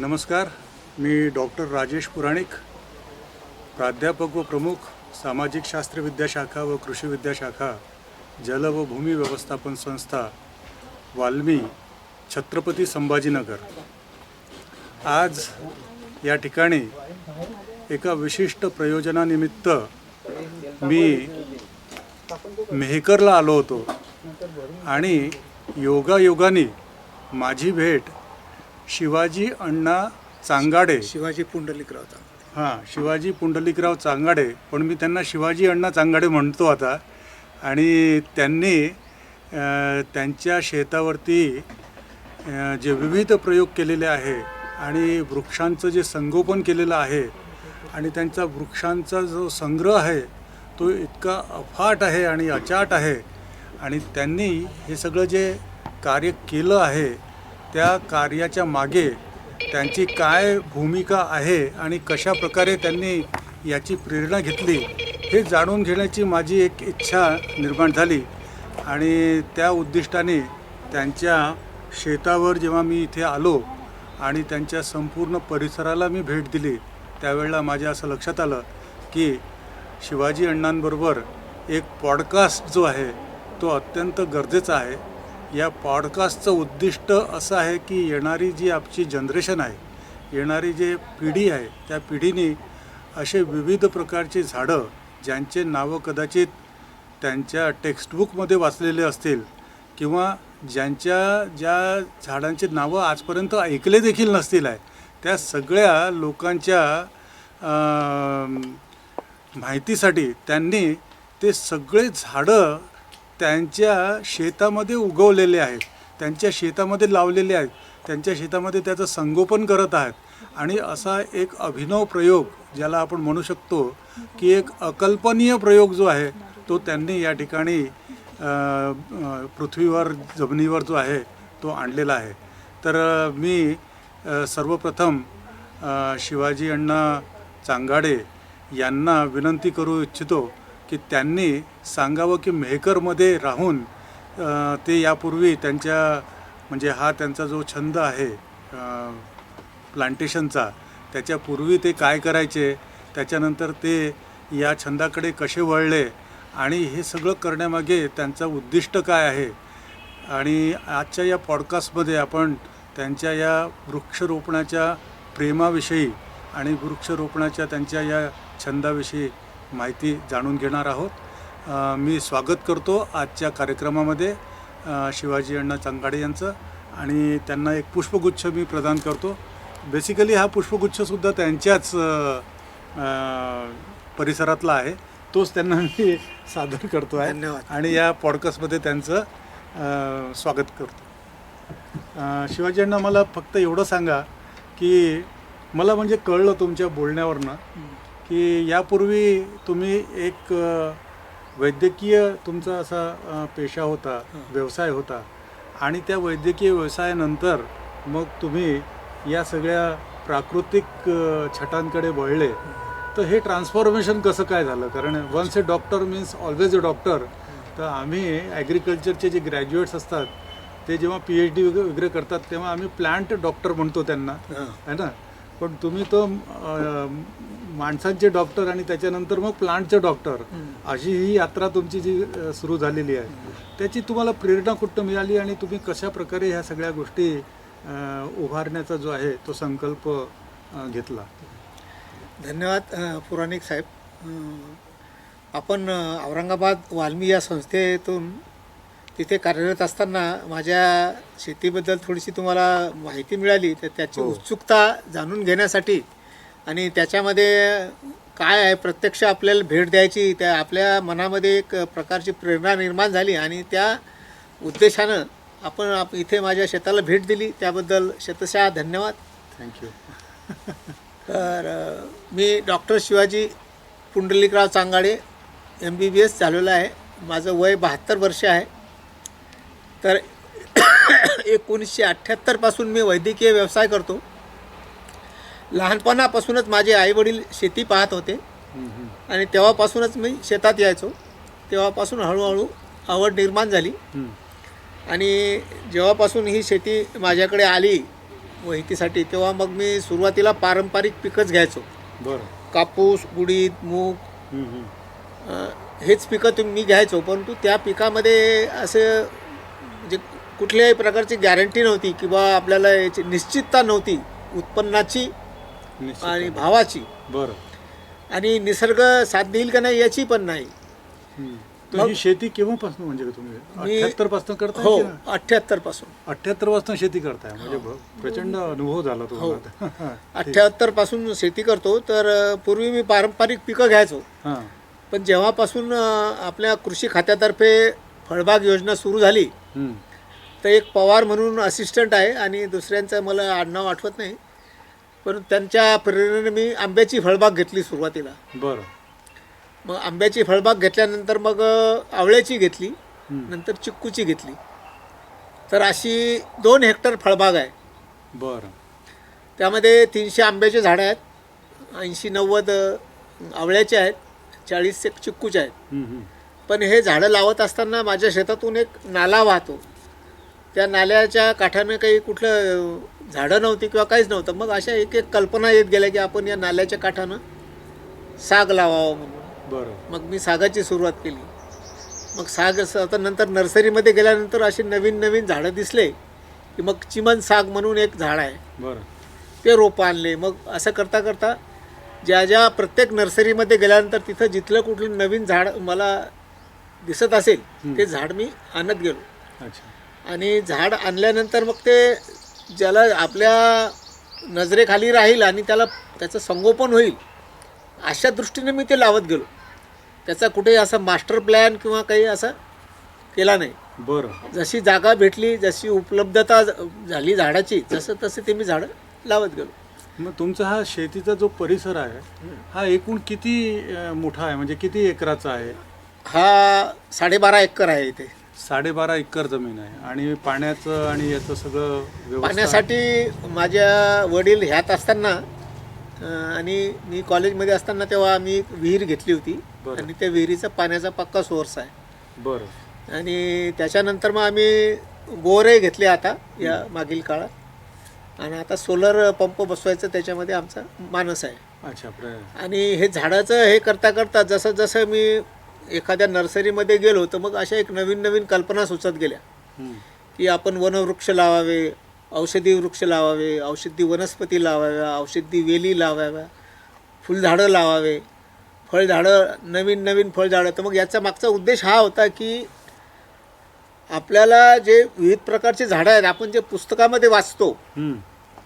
नमस्कार मी डॉक्टर राजेश पुराणिक प्राध्यापक व प्रमुख सामाजिक शास्त्र विद्याशाखा व कृषी विद्याशाखा जल व भूमी व्यवस्थापन संस्था वाल्मी छत्रपती संभाजीनगर. आज या ठिकाणी एका विशिष्ट प्रयोजनानिमित्त मी मेहकरला आलो होतो आणि योगायोगाने माझी भेट शिवाजी अण्णा चांगाडे. शिवाजी पुंडलिकराव चांगले हां शिवाजी पुंडलिकराव चांगाडे. पण मी त्यांना शिवाजी अण्णा चांगाडे म्हणतो आता. आणि त्यांनी त्यांच्या शेतावरती जे विविध प्रयोग केलेले आहे आणि वृक्षांचं जे संगोपन केलेलं आहे आणि त्यांचा वृक्षांचा जो संग्रह आहे तो इतका अफाट आहे आणि अचाट आहे. आणि त्यांनी हे सगळं जे कार्य केलं आहे त्या कार्याच्या मागे त्यांची काय भूमिका आहे आणि कशा प्रकारे त्यांनी याची प्रेरणा घेतली हे जाणून घेण्याची माझी एक इच्छा निर्माण झाली. आणि त्या उद्दिष्टाने त्यांच्या शेतावर जेव्हा मी इथे आलो आणि त्यांच्या संपूर्ण परिसराला मी भेट दिली त्यावेळेला माझ्या असं लक्षात आलं की शिवाजी अण्णांबरोबर एक पॉडकास्ट जो आहे तो अत्यंत गरजेचा आहे. या पॉडकास्टचं उद्दिष्ट असं आहे की येणारी जी आपची जनरेशन आहे येणारी जे पिढी आहे त्या पिढीने असे विविध प्रकारची झाडं ज्यांचे नावं कदाचित त्यांच्या टेक्स्टबुकमध्ये वाचलेले असतील किंवा ज्यांच्या ज्या झाडांची नावं आजपर्यंत ऐकले देखील नसतील आहे त्या सगळ्या लोकांच्या माहितीसाठी त्यांनी ते सगळे झाडं त्यांच्या शेतामध्ये उगवलेले आहेत. त्यांच्या शेतामध्ये लावलेले आहेत. त्यांच्या शेतामध्ये त्याचं संगोपन करत आहेत. आणि असा एक अभिनव प्रयोग ज्याला आपण म्हणू शकतो की एक अकल्पनीय प्रयोग जो आहे तो त्यांनी या ठिकाणी पृथ्वीवर जमिनीवर जो आहे तो आणलेला आहे. तर मी सर्वप्रथम शिवाजी अण्णा चांगाडे यांना विनंती करू इच्छितो की त्यांनी सांगावं की मेहकरमध्ये राहून ते यापूर्वी त्यांच्या म्हणजे हा त्यांचा जो छंद आहे प्लांटेशनचा त्याच्यापूर्वी ते काय करायचे त्याच्यानंतर ते या छंदाकडे कसे वळले आणि हे सगळं करण्यामागे त्यांचं उद्दिष्ट काय आहे? आणि आजच्या या पॉडकास्टमध्ये आपण त्यांच्या या वृक्षरोपणाच्या प्रेमाविषयी आणि वृक्षरोपणाच्या त्यांच्या या छंदाविषयी माहिती जाणून घेणार आहोत. मी स्वागत करतो आजच्या कार्यक्रमामध्ये शिवाजी अण्णा चांगाडे यांचं आणि त्यांना एक पुष्पगुच्छ मी प्रदान करतो. बेसिकली हा पुष्पगुच्छसुद्धा त्यांच्याच परिसरातला आहे. तोच त्यांना मी सादर करतो आहे. धन्यवाद. आणि या पॉडकास्टमध्ये त्यांचं अ, स्वागत करतो. शिवाजी अण्णा मला फक्त एवढं सांगा की मला म्हणजे कळलं तुमच्या बोलण्यावरनं की यापूर्वी तुम्ही एक वैद्यकीय तुमचा असा पेशा होता व्यवसाय होता आणि त्या वैद्यकीय व्यवसायानंतर मग तुम्ही या सगळ्या प्राकृतिक छटांकडे वळले. तर हे ट्रान्सफॉर्मेशन कसं काय झालं? कारण once a doctor means always a doctor तर आम्ही ॲग्रिकल्चरचे जे ग्रॅज्युएट्स असतात ते जेव्हा पी एच डी वगैरे करतात तेव्हा आम्ही प्लांट डॉक्टर म्हणतो त्यांना. है ना? पण तुम्ही तो माणसांचे डॉक्टर आणि त्याच्यानंतर मग प्लांटचे डॉक्टर अशी ही यात्रा तुमची जी सुरू झालेली आहे. त्याची तुम्हाला प्रेरणा कुठं मिळाली आणि तुम्ही कशा प्रकारे ह्या सगळ्या गोष्टी उभारण्याचा जो आहे तो संकल्प घेतला? धन्यवाद पुराणिक साहेब. आपण औरंगाबाद वाल्मी या संस्थेतून तिथे कार्यरत असताना माझ्या शेतीबद्दल थोडीशी तुम्हाला माहिती मिळाली तर त्याची हो. उत्सुकता जाणून घेण्यासाठी आणि त्याच्यामध्ये काय आहे प्रत्यक्ष आपल्याला भेट द्यायची त्या आपल्या मनामध्ये एक प्रकारची प्रेरणा निर्माण झाली आणि त्या उद्देशानं आपण आप इथे माझ्या शेताला भेट दिली. त्याबद्दल शतशः धन्यवाद. थँक्यू तर मी doctor Shivaji Pundlikrao Changade M B B S झालेलं आहे. माझं वय बहात्तर वर्ष आहे. तर एकोणीसशे अठ्ठ्याहत्तरपासून मी वैद्यकीय व्यवसाय करतो. लहानपणापासूनच माझे आईवडील शेती पाहत होते. आणि तेव्हापासूनच मी शेतात यायचो. तेव्हापासून हळूहळू आवड निर्माण झाली. आणि जेव्हापासून ही शेती माझ्याकडे आली माहितीसाठी तेव्हा मग मी सुरुवातीला पारंपरिक पिकंच घ्यायचो. बरं. कापूस उडीद मूग हेच पिकं तुम्ही मी घ्यायचो. परंतु त्या पिकामध्ये असं कुठल्याही प्रकारची गॅरंटी नव्हती किंवा आपल्याला याची निश्चितता नव्हती उत्पन्नाची. आणि भावाची बरं आणि निसर्ग साथ देईल का नाही याची पण नाही. तर ही शेती केव्हापासून म्हणजे तुम्ही अठ्याहत्तरपासून करताय हो? अठ्ठ्याहत्तरपासून अठ्याहत्तरपासून शेती करताय म्हणजे भ- प्रचंड अनुभव झाला तुम्हाला आता. ठीक. अठ्ठ्याहत्तरपासून शेती करतो तर पूर्वी मी पारंपरिक पिकं घ्यायचो हां पण जेव्हापासून आपल्या कृषी खात्यातर्फे फळबाग योजना सुरू झाली. तर एक पवार म्हणून असिस्टंट आहे आणि दुसऱ्यांचं मला आडनाव आठवत नाही. पण त्यांच्या प्रेरणेने मी आंब्याची फळबाग घेतली सुरुवातीला. बरं. मग आंब्याची फळबाग घेतल्यानंतर मग आवळ्याची घेतली. नंतर चिक्कूची घेतली. तर अशी दोन हेक्टर फळबाग आहे. बरं. त्यामध्ये तीनशे आंब्याचे झाडं आहेत ऐंशी नव्वद आवळ्याचे आहेत चाळीस एक चिक्कूचे आहेत. पण हे झाडं लावत असताना माझ्या शेतातून एक नाला वाहतो. त्या नाल्याच्या काठानं काही कुठलं झाडं नव्हती किंवा काहीच नव्हतं. मग अशा एक एक कल्पना येत गेल्या की आपण या नाल्याच्या काठानं साग लावावं म्हणून. बरं. मग मी सागाची सुरुवात केली. मग साग असं आता नंतर नर्सरीमध्ये गेल्यानंतर असे नवीन नवीन झाडं दिसले की मग चिमन साग म्हणून एक झाड आहे. बरं. ते रोपं आणले. मग असं करता करता ज्या ज्या प्रत्येक नर्सरीमध्ये गेल्यानंतर तिथं जिथलं कुठलं नवीन झाड मला दिसत असेल ते झाड मी आणत गेलो. अच्छा. आणि झाड आणल्यानंतर मग ते ज्याला आपल्या नजरेखाली राहील आणि त्याला त्याचं संगोपन होईल अशा दृष्टीने मी ते लावत गेलो. त्याचा कुठेही असा मास्टर प्लॅन किंवा काही असा केला नाही. बरं. जशी जागा भेटली जशी उपलब्धता झाली झाडाची जसं तसे ते मी झाडं लावत गेलो. मग तुमचा हा शेतीचा जो परिसर आहे हा एकूण किती मोठा आहे? म्हणजे किती एकराचा आहे? हा साडेबारा एकर आहे इथे. साडेबारा एकर जमीन आहे. आणि पाण्याचं आणि याचं सगळं व्यवस्था पाण्यासाठी माझ्या वडील ह्यात असताना अं, आणि मी कॉलेजमध्ये असताना तेव्हा आम्ही एक विहीर घेतली होती. बरं. आणि त्या विहिरीचा पाण्याचा पक्का सोर्स आहे. बरं. आणि त्याच्यानंतर मग आम्ही बोरही घेतले आता या मागील काळात. आणि आता सोलर पंप बसवायचं त्याच्यामध्ये आमचा मानस आहे. अच्छा प्र आणि हे झाडाचं हे करता करता जसं जसं मी एखाद्या नर्सरीमध्ये गेलो तर मग अशा एक नवीन नवीन कल्पना सुचत गेल्या. की आपण वनवृक्ष लावावे औषधी वृक्ष लावावे औषधी वनस्पती लावाव्या औषधी वेली लावाव्या फुलझाडं लावावे फळझाडं नवीन नवीन फळझाडं तर मग याचा मागचा उद्देश हा होता की आपल्याला जे विविध प्रकारचे झाडं आहेत आपण जे पुस्तकामध्ये वाचतो.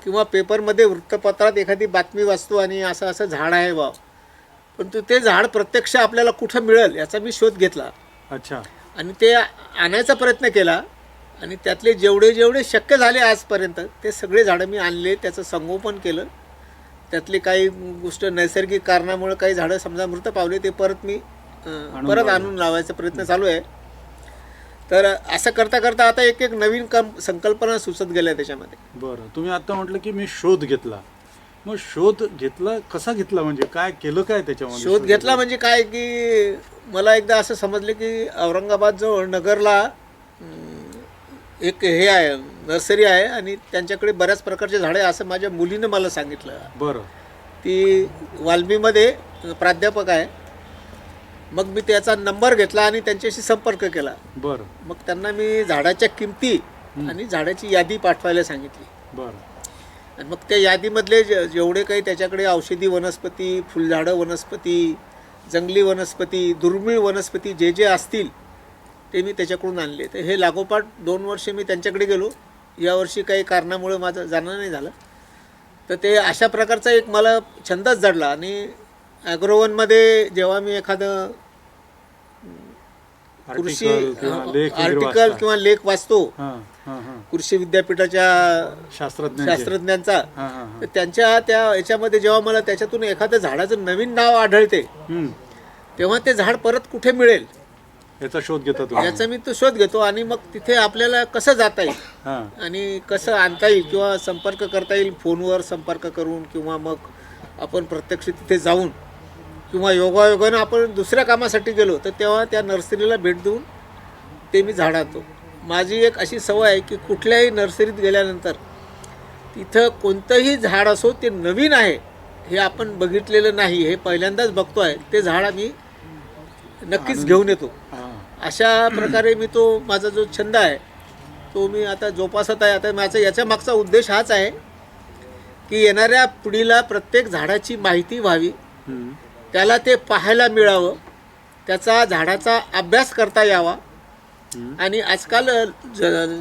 किंवा पेपरमध्ये वृत्तपत्रात एखादी बातमी वाचतो आणि असं असं झाड आहे बा परंतु ते झाड प्रत्यक्ष आपल्याला कुठं मिळेल याचा मी शोध घेतला. अच्छा. आणि ते आणायचा प्रयत्न केला आणि त्यातले जेवढे जेवढे शक्य झाले आजपर्यंत ते सगळे झाडं मी आणले त्याचं संगोपन केलं. त्यातली काही गोष्ट नैसर्गिक कारणामुळे काही झाडं समजा मृत पावले ते परत मी परत. आणून लावायचा प्रयत्न चालू आहे. तर असं करता करता आता एक एक नवीन कम संकल्पना सुचत गेल्या त्याच्यामध्ये. बरं. तुम्ही आता म्हटलं की मी शोध घेतला. मग शोध घेतला कसा घेतला म्हणजे? काय केलं काय त्याच्यामध्ये? शोध घेतला म्हणजे काय की मला एकदा असं समजलं की औरंगाबाद जवळ नगरला एक हे आहे नर्सरी आहे आणि त्यांच्याकडे बऱ्याच प्रकारचे झाडे आहे असं माझ्या मुलीनं मला सांगितलं. बरं. ती वाल्मीमध्ये प्राध्यापक आहे. मग मी त्याचा नंबर घेतला आणि त्यांच्याशी संपर्क केला. बरं. मग त्यांना मी झाडाच्या किमती आणि झाडाची यादी पाठवायला सांगितली. बरं. आणि मग त्या यादीमधले जे- जेवढे काही त्याच्याकडे औषधी वनस्पती फुलझाडं वनस्पती जंगली वनस्पती दुर्मिळ वनस्पती जे जे असतील ते मी त्याच्याकडून आणले. तर हे लागोपाठ दोन वर्षे मी त्यांच्याकडे गेलो. यावर्षी काही कारणामुळे माझं जाणं नाही झालं. तर ते अशा प्रकारचा एक मला छंदच जडला आणि ॲग्रोवनमध्ये जेव्हा मी एखादं कृषी आर्टिकल किंवा लेख वाचता. कृषी विद्यापीठाच्या शास्त्रज्ञ शास्त्रज्ञांचा. तर त्यांच्या त्या याच्यामध्ये जेव्हा मला त्याच्यातून एखादं झाडाचं नवीन नाव आढळते. तेव्हा ते झाड परत कुठे मिळेल? याचा शोध घेता याचा मी तो शोध घेतो आणि मग तिथे आपल्याला कसं जाता येईल? हां. आणि कसं आणता येईल किंवा संपर्क करता येईल फोनवर संपर्क करून किंवा मग आपण प्रत्यक्ष तिथे जाऊन? किंवा योगायोगानं आपण दुसऱ्या कामासाठी गेलो तर तेव्हा त्या नर्सरीला भेट देऊन ते मी झाड आणतो माझी एक अशी सवय आहे की कुठल्याही नर्सरीत गेल्यानंतर तिथं कोणतंही झाड असो ते नवीन आहे हे आपण बघितलेलं नाही हे पहिल्यांदाच बघतोय ते झाड आम्ही नक्कीच घेऊन येतो. अशा प्रकारे मी तो माझा जो छंद आहे तो मी आता जोपासत आहे. आता माझा याच्या मागचा उद्देश हाच आहे की येणाऱ्या पिढीला प्रत्येक झाडाची माहिती व्हावी. त्याला ते पाहायला मिळावं त्याचा झाडाचा अभ्यास करता यावा. आणि आजकाल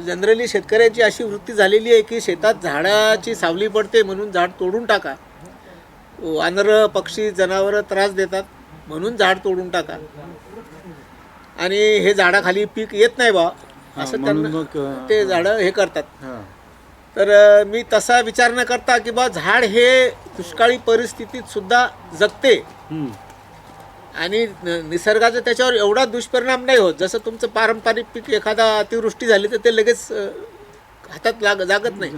जनरली शेतकऱ्याची अशी वृत्ती झालेली आहे की शेतात झाडाची सावली पडते म्हणून झाड तोडून टाका वानरं पक्षी जनावरं त्रास देतात म्हणून झाड तोडून टाका आणि हे झाडाखाली पीक येत नाही बा असं त्यांना ते झाडं हे करतात. तर मी तसा विचार न करता की बा झाड हे दुष्काळी परिस्थितीत सुद्धा जगते. आणि निसर्गाचा त्याच्यावर एवढा दुष्परिणाम नाही होत. जसं तुमचं पारंपरिक पीक एखादा अतिवृष्टी झाली तर ते लगेच हातात लाग जागत नाही.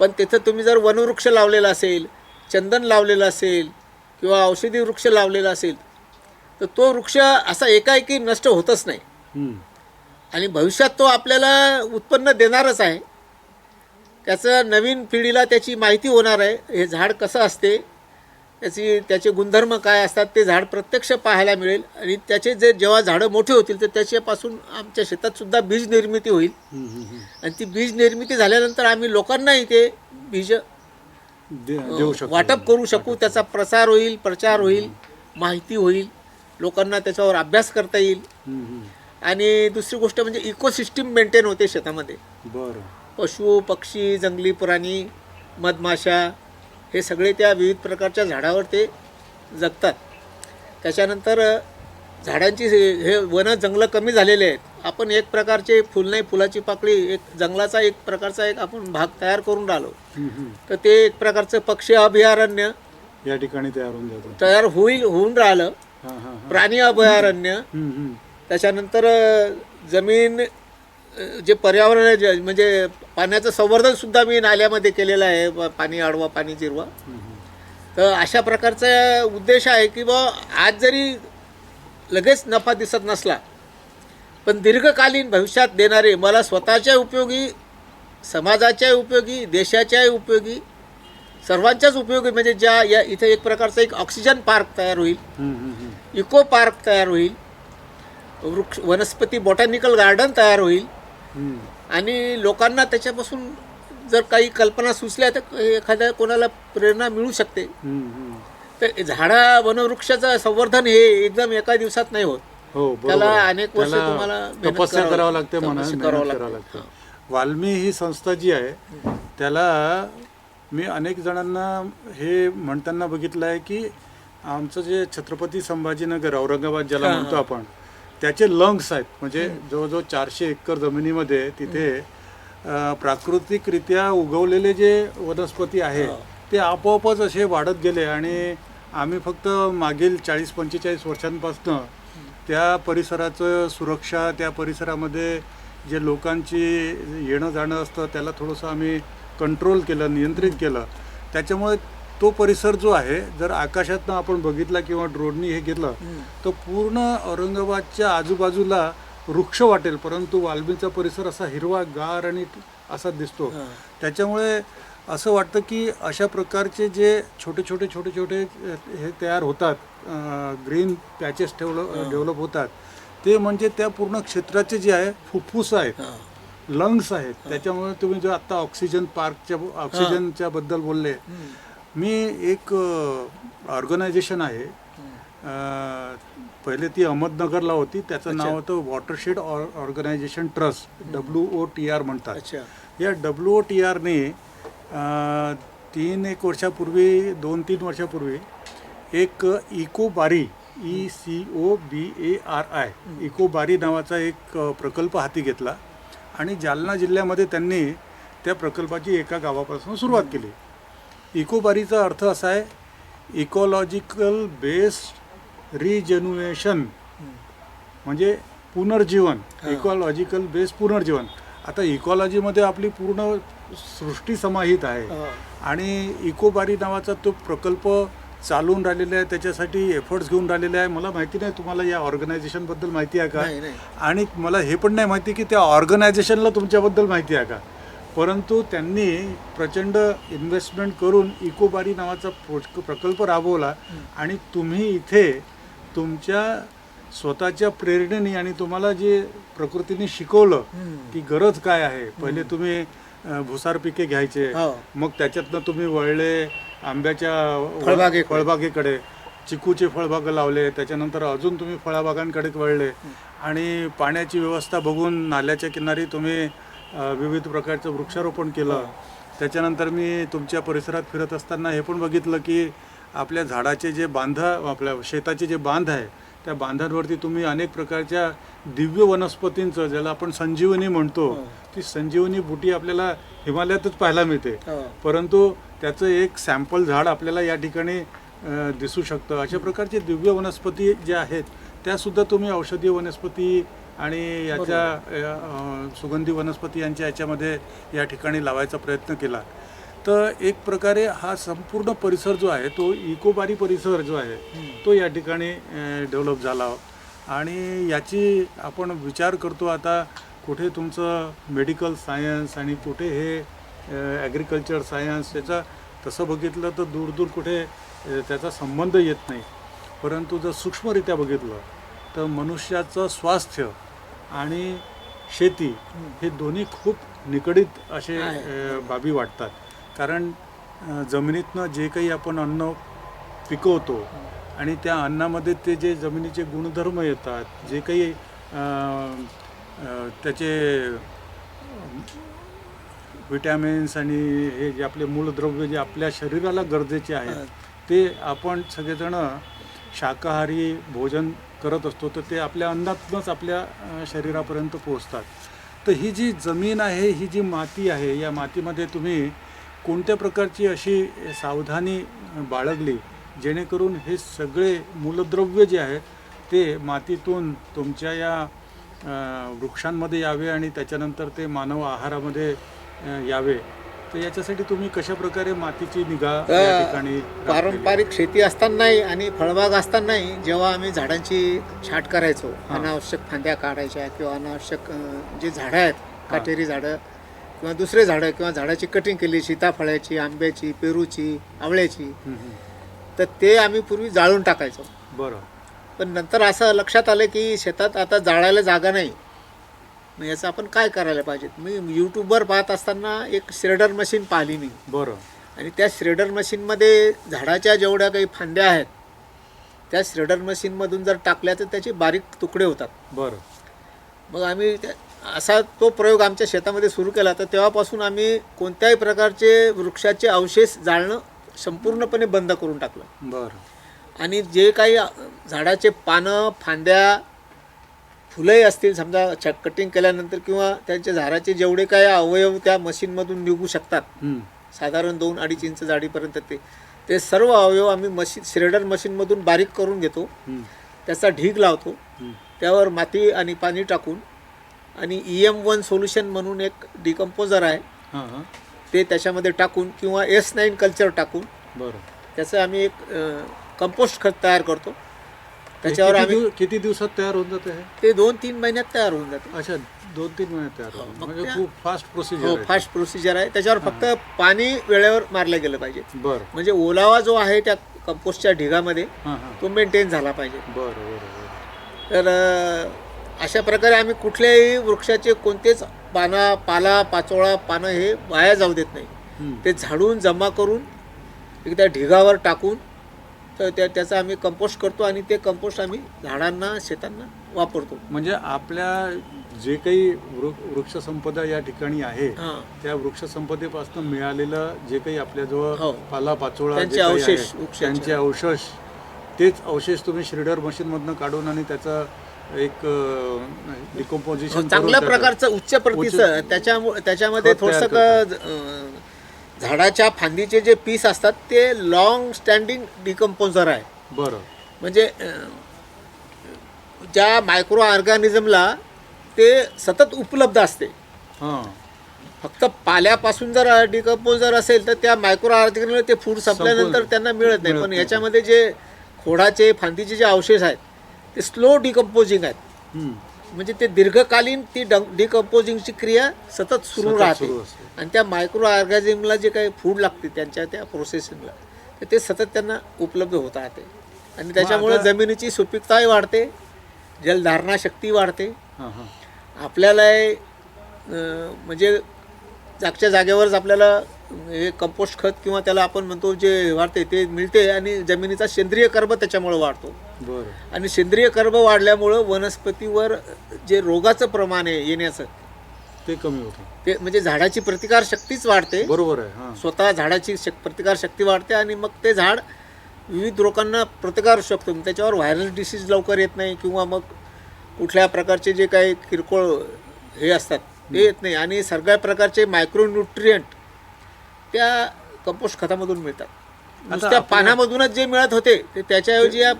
पण तिथं तुम्ही जर वनवृक्ष लावलेला असेल चंदन लावलेलं असेल किंवा औषधी वृक्ष लावलेला असेल तर तो वृक्ष असा एकाएकी नष्ट होतच नाही. आणि भविष्यात तो आपल्याला उत्पन्न देणारच आहे. त्याचं नवीन पिढीला त्याची माहिती होणार आहे. हे झाड कसं असते त्याची त्याचे गुणधर्म काय असतात ते झाड प्रत्यक्ष पाहायला मिळेल. आणि त्याचे जे जेव्हा झाडं मोठे होतील तर त्याच्यापासून आमच्या शेतात सुद्धा बीज निर्मिती होईल. आणि ती बीज निर्मिती झाल्यानंतर आम्ही लोकांनाही ते बीज वाटप करू शकू. त्याचा प्रसार होईल प्रचार होईल माहिती होईल. लोकांना त्याच्यावर अभ्यास करता येईल. आणि दुसरी गोष्ट म्हणजे इकोसिस्टीम मेंटेन होते शेतामध्ये. बरं. पशु पक्षी जंगली प्राणी मधमाशा हे सगळे त्या विविध प्रकारच्या झाडावर ते जगतात त्याच्यानंतर झाडांची हे- वन जंगलं कमी झालेले आहेत आपण एक प्रकारचे फुल नाही फुलाची पाकळी एक जंगलाचा एक प्रकारचा एक आपण भाग तयार करून राहिलो. तर ते एक प्रकारचं पक्षी अभयारण्य या ठिकाणी तयार होऊन जातो तयार होईल होऊन राहिलं. प्राणी अभयारण्य. त्याच्यानंतर जमीन जे पर्यावरण म्हणजे पाण्याचं संवर्धन सुद्धा मी नाल्यामध्ये केलेलं आहे पाणी अडवा पाणी जिरवा. तर अशा प्रकारचा उद्देश आहे की बा आज जरी लगेच नफा दिसत नसला पण दीर्घकालीन भविष्यात देणारे मला स्वतःच्या उपयोगी समाजाच्या उपयोगी देशाच्या उपयोगी सर्वांच्याच उपयोगी म्हणजे ज्या या इथे एक प्रकारचं एक ऑक्सिजन पार्क तयार होईल इको पार्क तयार होईल वृक्ष वनस्पती बॉटॅनिकल गार्डन तयार होईल आणि लोकांना त्याच्यापासून जर काही कल्पना सुचल्या तर एखाद्या कोणाला प्रेरणा मिळू शकते. तर झाडा वनवृक्षाचं संवर्धन हे एकदम एका दिवसात नाही होत हो त्याला. अनेक वर्ष तुम्हाला तपस्या करावं- लागते करावं लागते. वाल्मी ही संस्था जी आहे त्याला मी अनेक जणांना हे म्हणताना बघितलं आहे की आमचं जे छत्रपती संभाजीनगर औरंगाबाद ज्याला. म्हणतो आपण त्याचे लंग्स आहेत म्हणजे जवळजवळ चारशे एकर जमिनीमध्ये तिथे प्राकृतिकरित्या उगवलेले जे वनस्पती आहे. ते आपोआपच असे वाढत गेले आणि आम्ही फक्त मागील चाळीस पंचेचाळीस वर्षांपासनं त्या परिसराचं सुरक्षा त्या परिसरामध्ये जे लोकांची येणं जाणं असतं त्याला थोडंसं आम्ही कंट्रोल केलं नियंत्रित केलं त्याच्यामुळे तो परिसर जो आहे जर आकाशातनं आपण बघितला किंवा ड्रोननी हे घेतलं. तर पूर्ण औरंगाबादच्या आजूबाजूला वृक्ष वाटेल परंतु वाल्मीचा परिसर असा हिरवा गार आणि असा दिसतो. त्याच्यामुळे असं वाटतं की अशा प्रकारचे जे छोटे छोटे छोटे छोटे हे तयार होतात ग्रीन पॅचेस डेव्हलप डेव्हलप होतात ते म्हणजे त्या पूर्ण क्षेत्राचे जे आहे फुफ्फुस आहेत. लंग्स आहेत त्याच्यामुळे तुम्ही जो आत्ता ऑक्सिजन पार्कच्या ऑक्सिजनच्या बद्दल बोलले. मी एक ऑर्गनायझेशन आहे. अ, पहिले ती अहमदनगरला होती. त्याचं. नाव होतं watershed organisation trust W O T R म्हणतात. अच्छा. या डब्ल्यू ओ टी आरने तीन एक वर्षापूर्वी दोन तीन वर्षापूर्वी एक eco Bari E C O B A R I eco Bari नावाचा एक अ, प्रकल्प हाती घेतला. आणि जालना जिल्ह्यामध्ये त्यांनी त्या प्रकल्पाची एका गावापासून सुरुवात केली. इकोबारीचा अर्थ असा आहे इकॉलॉजिकल बेस्ड रिजेन्युएशन म्हणजे पुनर्जीवन इकॉलॉजिकल बेस पुनर्जीवन. आता इकॉलॉजीमध्ये आपली पूर्ण सृष्टी समाहित आहे. आणि इकोबारी नावाचा तो प्रकल्प चालून राहिलेला आहे त्याच्यासाठी एफर्ट्स घेऊन राहिलेले आहे. मला माहिती नाही तुम्हाला या ऑर्गनायझेशनबद्दल माहिती आहे का? आणि मला हे पण नाही माहिती की त्या ऑर्गनायझेशनला तुमच्याबद्दल माहिती आहे का? परंतु त्यांनी प्रचंड इन्व्हेस्टमेंट करून इकोबारी नावाचा प्रो- प्रकल्प राबवला आणि तुम्ही इथे तुमच्या स्वतःच्या प्रेरणेने आणि तुम्हाला जे प्रकृतीने शिकवलं की गरज काय आहे. पहिले तुम्ही भुसार पिके घ्यायचे. हो. मग त्याच्यातनं तुम्ही वळले आंब्याच्या फळबागेकडे. फळबागेकडे. चिकूचे फळबाग लावले. त्याच्यानंतर अजून तुम्ही फळबागांकडे वळले. आणि पाण्याची व्यवस्था बघून नाल्याच्या किनारी तुम्ही विविध प्रकारचं वृक्षारोपण केलं. त्याच्यानंतर मी तुमच्या परिसरात फिरत असताना हे पण बघितलं की आपल्या झाडाचे जे बांध आपल्या शेताचे जे बांध आहे त्या बांधांवरती तुम्ही अनेक प्रकारच्या दिव्य वनस्पतींचं ज्याला आपण संजीवनी म्हणतो ती संजीवनी बुटी आपल्याला हिमालयातच पाहायला मिळते. हो. परंतु त्याचं एक सॅम्पल झाड आपल्याला या ठिकाणी दिसू शकतं. अशा प्रकारचे दिव्य वनस्पती ज्या आहेत त्यासुद्धा तुम्ही औषधीय वनस्पती आणि याच्या सुगंधी वनस्पती यांच्या याच्यामध्ये या ठिकाणी लावायचा प्रयत्न केला. तर एक प्रकारे हा संपूर्ण परिसर जो आहे तो इकोबारी परिसर जो आहे तो या ठिकाणी डेव्हलप झाला. आणि याची आपण विचार करतो आता कुठे तुमचं मेडिकल सायन्स आणि कुठे हे ॲग्रिकल्चर सायन्स याचा तसं बघितलं तर दूर दूर कुठे त्याचा संबंध येत नाही. परंतु जर सूक्ष्मरित्या बघितलं तर मनुष्याचं स्वास्थ्य आणि शेती हे दोन्ही खूप निकडीत असे बाबी वाटतात. कारण जमिनीतनं जे काही आपण अन्न पिकवतो आणि त्या अन्नामध्ये ते जे जमिनीचे गुणधर्म येतात जे काही त्याचे विटॅमिन्स आणि हे जे आपले मूलद्रव्य जे आपल्या शरीराला गरजेचे आहेत ते आपण सगळेजण शाकाहारी भोजन करत असतो तर ते आपल्या अन्नातूनच आपल्या शरीरापर्यंत पोहोचतात. तर ही जी जमीन आहे ही जी माती आहे या मातीमध्ये तुम्ही कोणत्या प्रकारची अशी सावधानी बाळगली जेणेकरून हे सगळे मूलद्रव्य जे आहेत ते मातीतून तुमच्या या वृक्षांमध्ये यावे आणि त्याच्यानंतर ते मानव आहारामध्ये यावे. तर याच्यासाठी तुम्ही कशा प्रकारे मातीची निगा या ठिकाणी राखलेली? पारंपरिक शेती असतानाही आणि फळबाग असतानाही जेव्हा आम्ही झाडांची छाट करायचो अनावश्यक फांद्या काढायच्या किंवा अनावश्यक जे झाडं आहेत काटेरी झाडं किंवा दुसरे झाडं किंवा झाडाची कटिंग केली सीताफळाची आंब्याची पेरूची आवळ्याची. तर ते आम्ही पूर्वी जाळून टाकायचो. बरं. पण नंतर असं लक्षात आलं की शेतात आता जाळायला जागा नाही. मग याचं आपण काय करायला पाहिजे? मी यूट्यूबवर पाहत असताना एक श्रेडर मशीन पाहिली मी. बरं. आणि त्या श्रेडर मशीनमध्ये झाडाच्या जेवढ्या काही फांद्या आहेत त्या श्रेडर मशीनमधून जर टाकल्या तर त्याचे बारीक तुकडे होतात. बरं. मग आम्ही असा तो प्रयोग आमच्या शेतामध्ये सुरू केला. तर तेव्हापासून आम्ही कोणत्याही प्रकारचे वृक्षाचे अवशेष जाळणं संपूर्णपणे बंद करून टाकलं. बरं. आणि जे काही झाडाचे पानं फांद्या फुलंही असतील समजा छ कटिंग केल्यानंतर किंवा त्यांच्या झाडाचे जेवढे काही अवयव त्या मशीनमधून निघू शकतात. साधारण दोन अडीच इंच जाडीपर्यंत ते. ते सर्व अवयव आम्ही मशीन श्रेडर मशीनमधून बारीक करून घेतो. त्याचा ढीग लावतो. त्यावर माती आणि पाणी टाकून आणि ई एम वन सोल्युशन म्हणून एक डिकम्पोजर आहे. ते त्याच्यामध्ये टाकून किंवा एस नाईन कल्चर टाकून बरं. त्याचं आम्ही एक कंपोस्ट खत तयार करतो. त्याच्यावर किती आम्ही दिव- किती दिवसात तयार होऊन जाते हे? ते दोन तीन महिन्यात तयार होऊन जाते. अच्छा दोन तीन महिन्यात तयार होतं. मग म्हणजे त्या- खूप फास्ट प्रोसिजर हो फास्ट प्रोसिजर आहे. त्याच्यावर फक्त पाणी वेळेवर मारलं गेलं पाहिजे. बरं. म्हणजे ओलावा जो आहे त्या कंपोस्टच्या ढिगामध्ये हां हां. तो मेंटेन झाला पाहिजे. बरं बरं बरं. तर अ, अशा प्रकारे आम्ही कुठल्याही वृक्षाचे कोणतेच पाना पाला पाचोळा पानं हे वाया जाऊ देत नाही. हम्म. ते झाडून जमा करून एकदा ढिगावर टाकून तर त्या त्याचा आम्ही कंपोस्ट करतो आणि ते कंपोस्ट आम्ही झाडांना शेतांना वापरतो म्हणजे आपल्या जे काही वृक्षसंपदा या ठिकाणी आहे हां त्या वृक्षसंपदेपासून मिळालेलं जे काही आपल्याजवळ हो. पाला पाचोळा त्यांचे अवशेष, वृक्षाचे. त्यांचे अवशेष तेच अवशेष तुम्ही श्रीडर मशीनमधनं काढून आणि त्याचं एक डिकम्पोजिशन हो, चांगल्या प्रकारचं उच्च प्रतीचं त्याच्यामुळे त्याच्यामध्ये खत तयार थोडंसं झाडाच्या फांदीचे जे पीस असतात ते लॉंग स्टँडिंग डिकम्पोजर आहे बरं म्हणजे ज्या मायक्रो ऑर्गॅनिझमला ते सतत उपलब्ध असते हां फक्त पाल्यापासून जर डिकम्पोजर असेल तर त्या मायक्रो ऑर्गॅनिझम ते फूड संपल्यानंतर. त्यांना मिळत नाही पण. याच्यामध्ये जे खोडाचे फांदीचे जे अवशेष आहेत ते स्लो डिकम्पोजिंग आहेत. म्हणजे ते दीर्घकालीन ती डिकम्पोजिंगची क्रिया सतत सुरू राहते. आणि त्या मायक्रो ऑर्गॅझिमला जे काही फूड लागते त्यांच्या त्या प्रोसेसिंगला तर ते सतत त्यांना उपलब्ध होत राहते. आणि त्याच्यामुळे जमिनीची सुपीकताही वाढते जलधारणा शक्ती वाढते. हां हां. आपल्याला म्हणजे जागच्या जागेवरच आपल्याला हे कंपोस्ट खत किंवा त्याला आपण म्हणतो जे वाढते ते मिळते आणि जमिनीचा सेंद्रिय कर्ब त्याच्यामुळे वाढतो. बरं. आणि सेंद्रिय कर्ब वाढल्यामुळं वनस्पतीवर जे रोगाचं प्रमाण आहे येण्याचं ते कमी होतं. ते म्हणजे झाडाची प्रतिकार शक्तीच वाढते. बरोबर आहे हां. स्वतः झाडाची शक प्रतिकार शक्ती वाढते आणि मग ते झाड विविध रोगांना प्रतिकार शकतो. त्याच्यावर व्हायरल डिसीज लवकर येत नाही किंवा मग कुठल्या प्रकारचे जे काही किरकोळ हे असतात ते येत नाही. आणि सगळ्या प्रकारचे मायक्रोन्युट्रियंट त्या कंपोस्ट खतामधून मिळतात नुसत्या पानामधूनच जे मिळत होते ते त्याच्याऐवजी या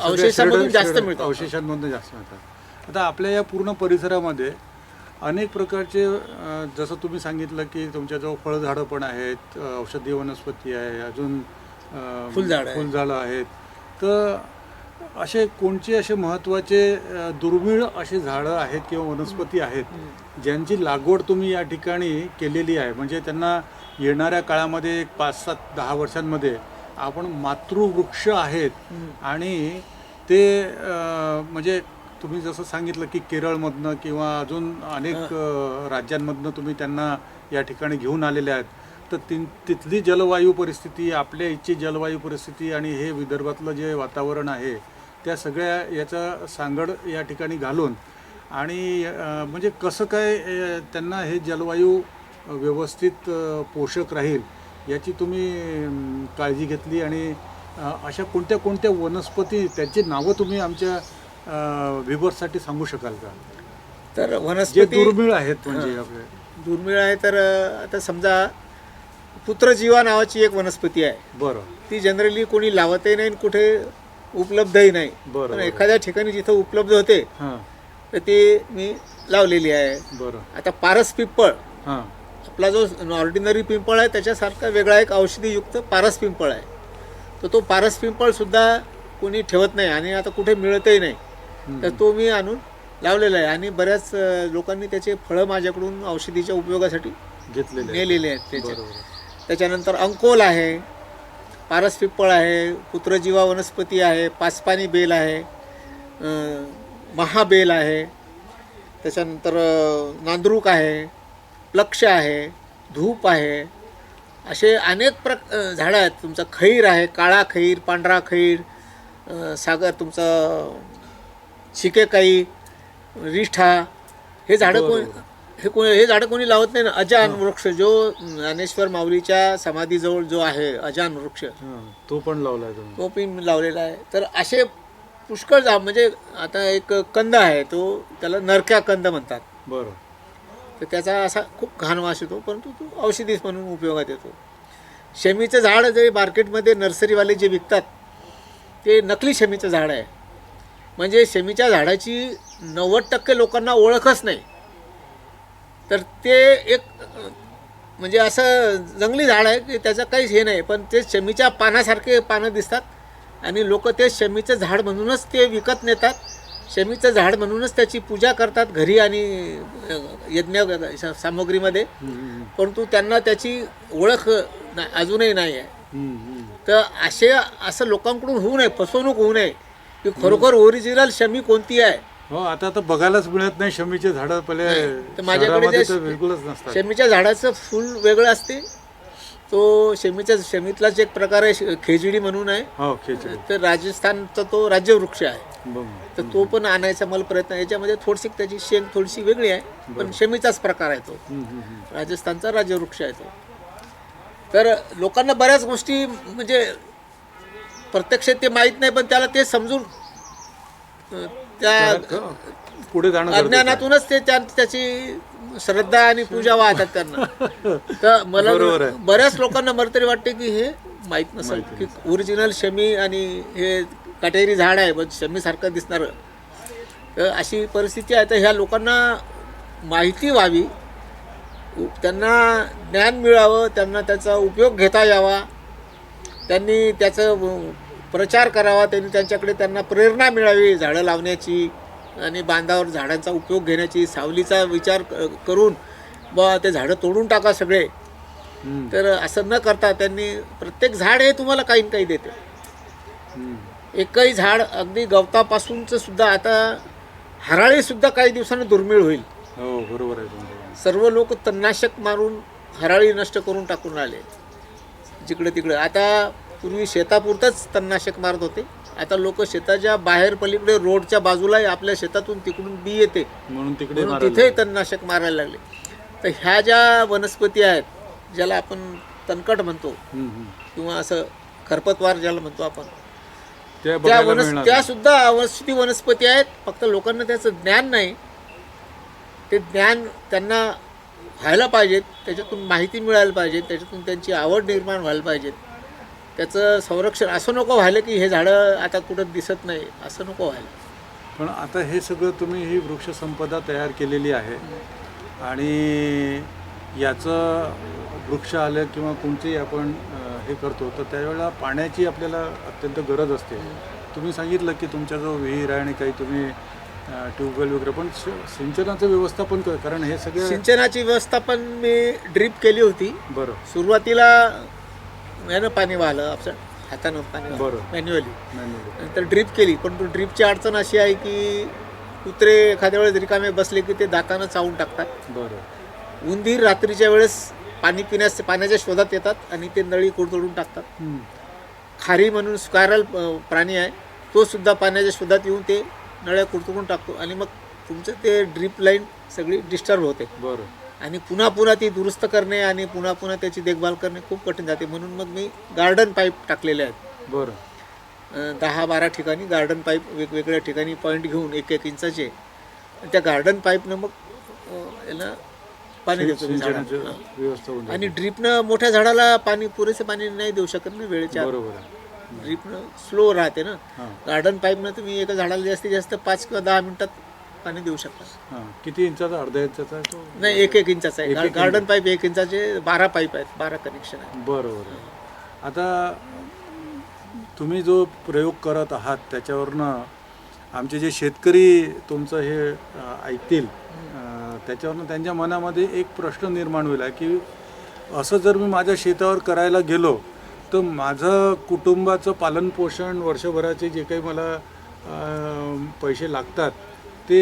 अवशेषामधून जास्त मिळतात. अवशेषांमधून जास्त मिळतात आता आपल्या या पूर्ण परिसरामध्ये अनेक प्रकारचे जसं तुम्ही सांगितलं की तुमच्याजवळ फळझाडं पण आहेत औषधी वनस्पती आहे अजून फुलझाडं. फुलझाडं आहेत तर असे कोणते असे महत्त्वाचे दुर्मिळ असे झाडं आहेत किंवा वनस्पती आहेत ज्यांची लागवड तुम्ही या ठिकाणी केलेली आहे? म्हणजे त्यांना येणाऱ्या काळामध्ये एक पाच सात दहा वर्षांमध्ये आपण मातृवृक्ष आहेत आणि ते म्हणजे तुम्ही जसं सांगितलं की केरळमधनं किंवा अजून अनेक राज्यांमधनं तुम्ही त्यांना या ठिकाणी घेऊन आलेले आहेत. तर ति तिथली जलवायू परिस्थिती आपल्या इथची जलवायू परिस्थिती आणि हे विदर्भातलं जे वातावरण आहे त्या सगळ्या याचा सांगड या ठिकाणी घालून आणि म्हणजे कसं काय त्यांना हे जलवायू व्यवस्थित पोषक राहील याची तुम्ही काळजी घेतली आणि अशा कोणत्या कोणत्या वनस्पती त्यांची नावं तुम्ही आमच्या व्ह्युअर्ससाठी सांगू शकाल का? तर वनस्पती दुर्मिळ आहेत म्हणजे आपले. दुर्मिळ आहे तर आता समजा पुत्रजीवा नावाची एक वनस्पती आहे. बरं. ती जनरली कोणी लावतही नाही कुठे उपलब्धही नाही. बरं, पण बरं. एखाद्या ठिकाणी जिथं उपलब्ध होते हां. तर ती मी लावलेली आहे. बरं. आता पारस पिंपळ हां. आपला जो ऑर्डिनरी पिंपळ आहे त्याच्यासारखा वेगळा एक औषधीयुक्त पारस पिंपळ आहे. तर तो पारस पिंपळ सुद्धा कोणी ठेवत नाही आणि आता कुठे मिळतही नाही. तर तो मी आणून लावलेला आहे आणि बऱ्याच अं, लोकांनी त्याचे फळं माझ्याकडून औषधीच्या उपयोगासाठी घेतलेले आहे. नेलेले आहेत त्याचे. बरोबर. त्याच्यानंतर अंकोल आहे. पारस पिंपळ आहे पुत्रजीवा वनस्पती आहे पाचपानी बेल आहे महाबेल आहे त्याच्यानंतर नांदरूक आहे प्लक्ष आहे धूप आहे असे अनेक प्र अं, झाडं आहेत. तुमचं खैर आहे काळा खैर पांढरा खैर सागर तुमचं शिकेकाई रिष्ठा हे झाडं कोण हे कोणी हे झाडं कोणी लावत नाही ना. अजान वृक्ष जो ज्ञानेश्वर माऊलीच्या समाधीजवळ जो आहे अजान वृक्ष तो पण लावलाय तुम्ही. तो पण लावलेला आहे. तर असे पुष्कळ जा म्हणजे आता एक कंद आहे तो त्याला नरक्या कंद म्हणतात. बरं. तर त्याचा असा खूप घाण वास येतो परंतु तो औषधीच म्हणून उपयोगात येतो. शमीचं झाड जे मार्केटमध्ये नर्सरीवाले जे विकतात ते नकली शमीचं झाड आहे. म्हणजे शमीच्या झाडाची नव्वद टक्के लोकांना ओळखच नाही. तर ते एक म्हणजे असं जंगली झाड आहे की त्याचं काहीच हे नाही पण ते शमीच्या पानासारखे पानं दिसतात आणि लोक ते शमीचं झाड म्हणूनच ते विकत नेतात. शमीचं झाड म्हणूनच त्याची पूजा करतात घरी आणि यज्ञ सामग्रीमध्ये. परंतु त्यांना त्याची ओळख अजूनही नाही आहे. तर असे असं लोकांकडून होऊ नये फसवणूक होऊ नये की खरोखर ओरिजिनल शमी कोणती आहे? हो आता तर बघायलाच मिळत नाही शमीचे झाडं पहिले तर माझ्याकडे शहरामध्ये जे तर बिलकुलच नसतात. शमीच्या झाडाचं फुल वेगळं असते. तो शमीच्या शमीतलाच एक प्रकार आहे श- खेजडी म्हणून आहे. हो खेचडी. तर राजस्थानचा तो राज्यवृक्ष आहे. बघ. तर तो पण आणायचा मला प्रयत्न आहे. याच्यामध्ये थोडीशी त्याची शेंग थोडीशी वेगळी आहे पण शमीचाच प्रकार आहे तो. हम्म, हम्म, हम्म. राजस्थानचा राज्यवृक्ष आहे तो. तर लोकांना बऱ्याच गोष्टी म्हणजे प्रत्यक्ष ते माहीत नाही पण त्याला ते समजून अं, त्या पुढे जाणं. अज्ञानातूनच ते त्या त्याची श्रद्धा आणि पूजा वाहतात त्यांना. तर मला. बऱ्याच लोकांना मला तरी वाटते की हे माहीत नसेल की ओरिजिनल शमी आणि हे काटेरी झाड आहे पण शमीसारखं दिसणारं. तर अशी परिस्थिती आहे. तर ह्या लोकांना माहिती व्हावी. त्यांना ज्ञान मिळावं त्यांना त्याचा उपयोग घेता यावा. त्यांनी त्याचं प्रचार करावा त्यांनी त्यांच्याकडे त्यांना प्रेरणा मिळावी झाडं लावण्याची आणि बांधावर झाडांचा उपयोग घेण्याची सावलीचा विचार करून बा ते झाडं तोडून टाका सगळे. तर असं न करता त्यांनी प्रत्येक झाड हे तुम्हाला काही ना काही देते. एकही झाड अगदी गवतापासूनचं सुद्धा आता हराळी सुद्धा काही दिवसांनी दुर्मिळ होईल. हो बरोबर आहे सर्व लोक तणनाशक मारून हराळी नष्ट करून टाकून आले. जिकडे तिकडे. आता पूर्वी शेतापुरतंच तणनाशक मारत होते. आता लोक शेताच्या बाहेर पलीकडे रोडच्या बाजूला आपल्या शेतातून तिकडून बी येते. म्हणून तिकडे तिथे तणनाशक मारायला लागले. तर ह्या ज्या वनस्पती आहेत ज्याला आपण तणकट म्हणतो. किंवा असं खरपतवार ज्याला म्हणतो आपण त्या वनस त्या सुद्धा औषधी वनस्पती आहेत फक्त लोकांना त्याचं ज्ञान नाही. ते ज्ञान त्यांना व्हायला पाहिजेत त्याच्यातून माहिती मिळायला पाहिजे त्याच्यातून त्यांची आवड निर्माण व्हायला पाहिजेत. त्याचं संरक्षण असं नको व्हायला की हे झाडं आता कुठं दिसत नाही असं नको व्हायला. पण आता हे सगळं तुम्ही ही वृक्षसंपदा तयार केलेली आहे. आणि याचं वृक्ष आलं किंवा कोणतेही आपण अ, हे करतो तर त्यावेळेला पाण्याची आपल्याला अत्यंत गरज असते. तुम्ही सांगितलं की तुमच्या जो विहीर आहे आणि काही तुम्ही ट्यूबवेल वगैरे पण स- सिंचनाचं व्यवस्थापन कर कारण हे सगळं सिंचनाची व्यवस्थापन मी ड्रीप केली होती. बरं. सुरुवातीला यानं पाणी वाहलं आपलं हातानं पाणी बरं. मॅन्युअली. नंतर ड्रीप केली पण तो ड्रीपची अडचण अशी आहे की कुत्रे एखाद्या वेळेस रिकामे बसले की ते दातानं चावून टाकतात बरं उंदीर रात्रीच्या वेळेस पाणी पिण्यास पाण्याच्या शोधात येतात आणि ते नळी कुरतडून टाकतात. खारी म्हणून स्कायरल प्राणी आहे तो सुद्धा पाण्याच्या शोधात येऊन ते नळ्या कुरतडून टाकतो आणि मग तुमचं ते ड्रीप लाईन सगळी डिस्टर्ब होते बरं आणि पुन्हा पुन्हा ती दुरुस्त करणे आणि पुन्हा पुन्हा त्याची देखभाल करणे खूप कठीण जाते. म्हणून मग मी गार्डन पाईप टाकलेले आहेत. बरं. दहा बारा ठिकाणी गार्डन पाईप वेगवेगळ्या ठिकाणी पॉईंट घेऊन एक एक इंचाचे. त्या गार्डन पाईपनं मग याला पाणी देतो आणि ड्रीपनं मोठ्या झाडाला पाणी पुरेसे पाणी नाही देऊ शकत ना वेळेच्या ड्रीपनं स्लो राहते ना. गार्डन पाईपनं तुम्ही एका झाडाला जास्तीत जास्त पाच किंवा दहा मिनिटात पाणी देऊ शकता हां किती इंचाचा? अर्धा इंचाचा आहे तो? नाही एक एक इंचाचा आहे. एक- गार्डन पाईप एक इंचाचे बारा पाईप आहेत बारा कनेक्शन आहेत. बरोबर आहे आता तुम्ही जो प्रयोग करत आहात त्याच्यावरनं आमचे जे शेतकरी तुमचं हे अ, ऐकतील अ, त्याच्यावरनं त्यांच्या मनामध्ये एक प्रश्न निर्माण होईल आहे की असं जर मी माझ्या शेतावर करायला गेलो तर माझं कुटुंबाचं पालनपोषण वर्षभराचे जे काही मला अ, पैसे लागतात ते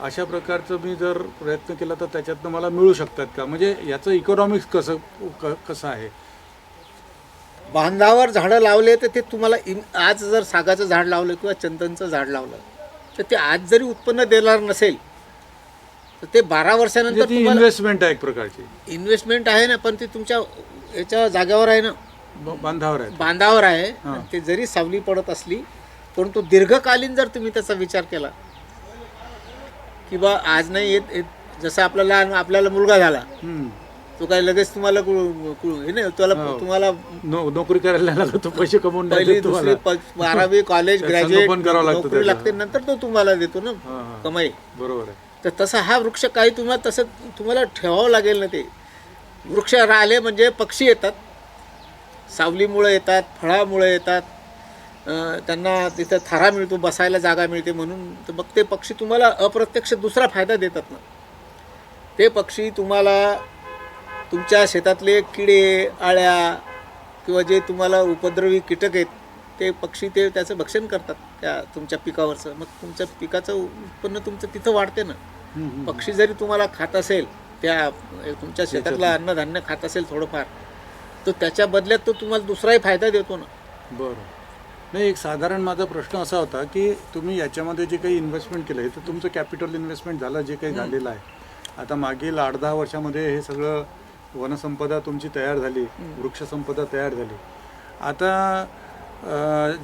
अशा प्रकारचं मी जर प्रयत्न केला तर त्याच्यातनं मला मिळू शकतात का? म्हणजे याचं इकॉनॉमिक्स कसं क- कसं आहे? बांधावर झाडं लावले तर ते तुम्हाला इन आज जर सागाचं झाड लावलं किंवा चंदनचं झाड लावलं तर ते आज जरी उत्पन्न देणार नसेल तर ते बारा वर्षानंतर म्हणजे ती तुम्हाला इन्व्हेस्टमेंट आहे एक प्रकारची. इन्व्हेस्टमेंट आहे ना पण ती तुमच्या याच्या जागेवर आहे ना. ब- बांधावर आहे. बांधावर आहे. हां. ते जरी सावली पडत असली परंतु दीर्घकालीन जर तुम्ही त्याचा विचार केला की बा आज नाही येत येत- जसं आपला लहान आपल्याला मुलगा झाला हम्म. तो काय लगेच तुम्हाला कुळ- कुळ- हे नाही त्याला हो. तुम्हाला नो- नोकरी करायला लागला तो पैसे कमवून नाही पहिली देत दुसरी तुम्हाला प- बारावी कॉलेज त्याचं ग्रॅज्युएट संगोपन करावं लागतं नोकरी त्याचं. लागते नंतर तो तुम्हाला देतो ना हां, हां. कमाई बरोबर आहे तर तसा हा वृक्ष काही तुम्हाला तसं तुम्हाला ठेवावं लागेल ना ते वृक्ष राहिले म्हणजे पक्षी येतात सावलीमुळे येतात फळामुळे येतात त्यांना तिथं थारा मिळतो बसायला जागा मिळते म्हणून. तर मग ते पक्षी तुम्हाला अप्रत्यक्ष दुसरा फायदा देतात ना. ते पक्षी तुम्हाला तुमच्या शेतातले किडे आळ्या किंवा जे तुम्हाला उपद्रवी कीटक आहेत ते पक्षी ते त्याचं भक्षण करतात त्या तुमच्या पिकावरचं. मग तुमच्या पिकाचं उत्पन्न तुमचं तिथं वाढते ना. पक्षी जरी तुम्हाला खात असेल त्या तुमच्या शेतातलं. अन्नधान्य खात असेल थोडंफार तर त्याच्या बदल्यात तो तुम्हाला दुसराही फायदा देतो ना. बरं नाही एक साधारण माझा प्रश्न असा होता की तुम्ही याच्यामध्ये जे काही इन्व्हेस्टमेंट केलं आहे तर तुमचं कॅपिटल इन्व्हेस्टमेंट झालं जे काही झालेलं आहे. आता मागील आठ दहा वर्षामध्ये हे सगळं वनसंपदा तुमची तयार झाली वृक्षसंपदा तयार झाली. आता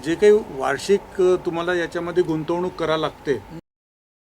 जे काही वार्षिक तुम्हाला याच्यामध्ये गुंतवणूक करावी लागते